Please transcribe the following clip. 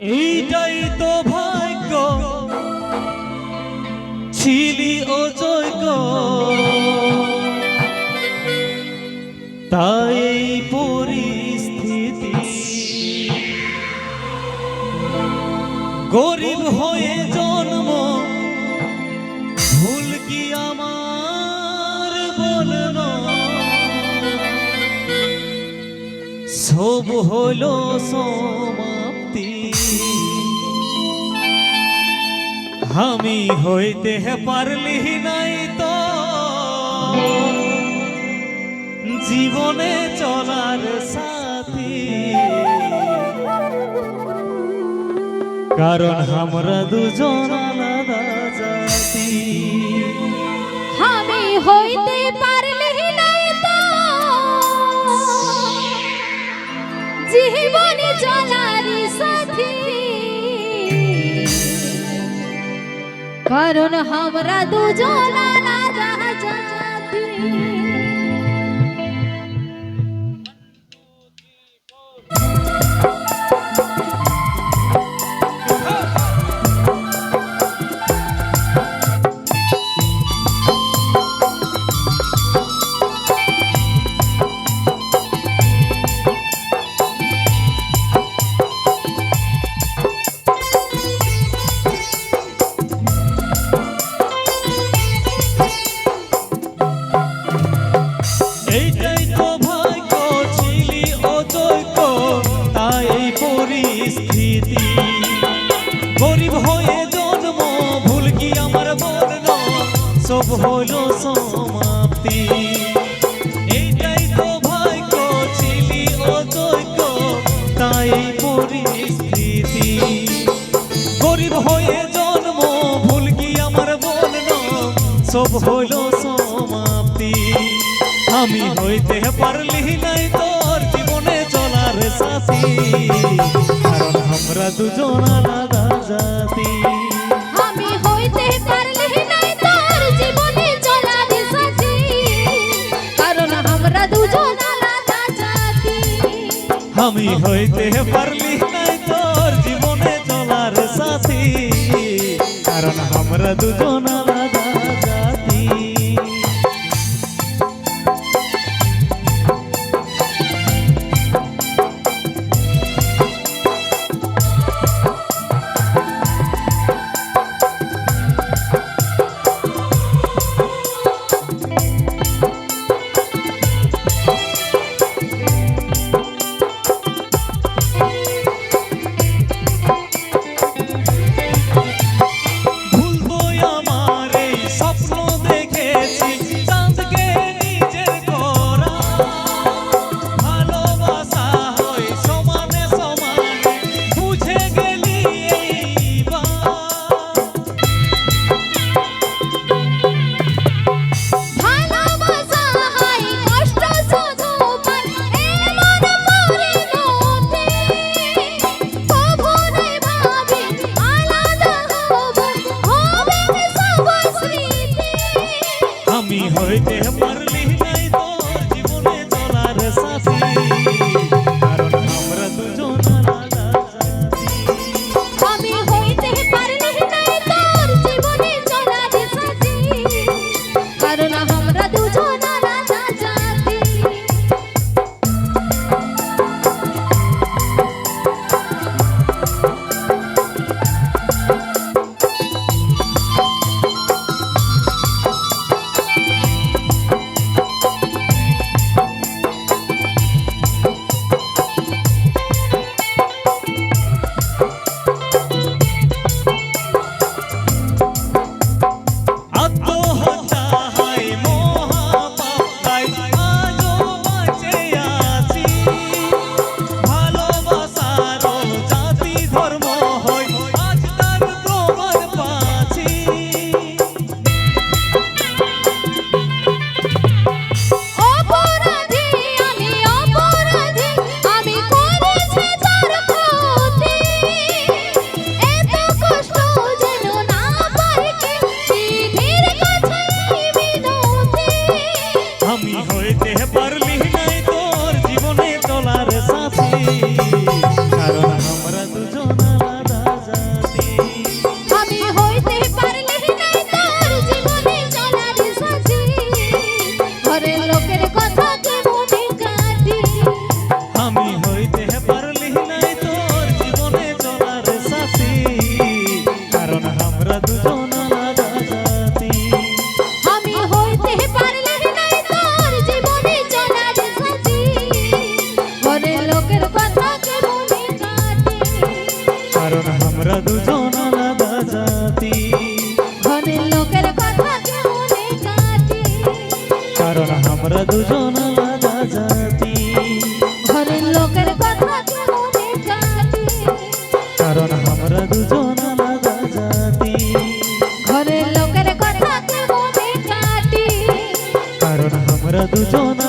এইটাই তো ভাগ্য। ছিলি ও যোগ্য তাই পরিস্থিতি। গরিব হয়ে জন্ম। ভুল কি আমার বলনো সব হলো সমাপ্তি আমি হইতে পারলি নাই তো। জীবনে চলার সাথী। কারণ আমরা দুজন কারণ আমরা দুজন আলাদা এইটাই তো তাই হয়ে জন্ম আমার সব হলো সমাপ্তি। আমি হইতে পারলি নাই তোর জীবনে চলার সাথী। কারণ আমরা দুজন আলাদা। আমি হইতে পারলি নাই তোর জীবনে চলার সাথী। কারণ আমরা দুজন দুজন আলাদা জাতি ঘরের লোকের কথা কেমনে কাটি কারণ আমরা দুজন আলাদা জাতি ঘরের লোকের কথা কেমনে কাটি কারণ আমরা দুজন আলাদা জাতি ঘরের লোকের কথা কেমনে কাটি কারণ আমরা দুজন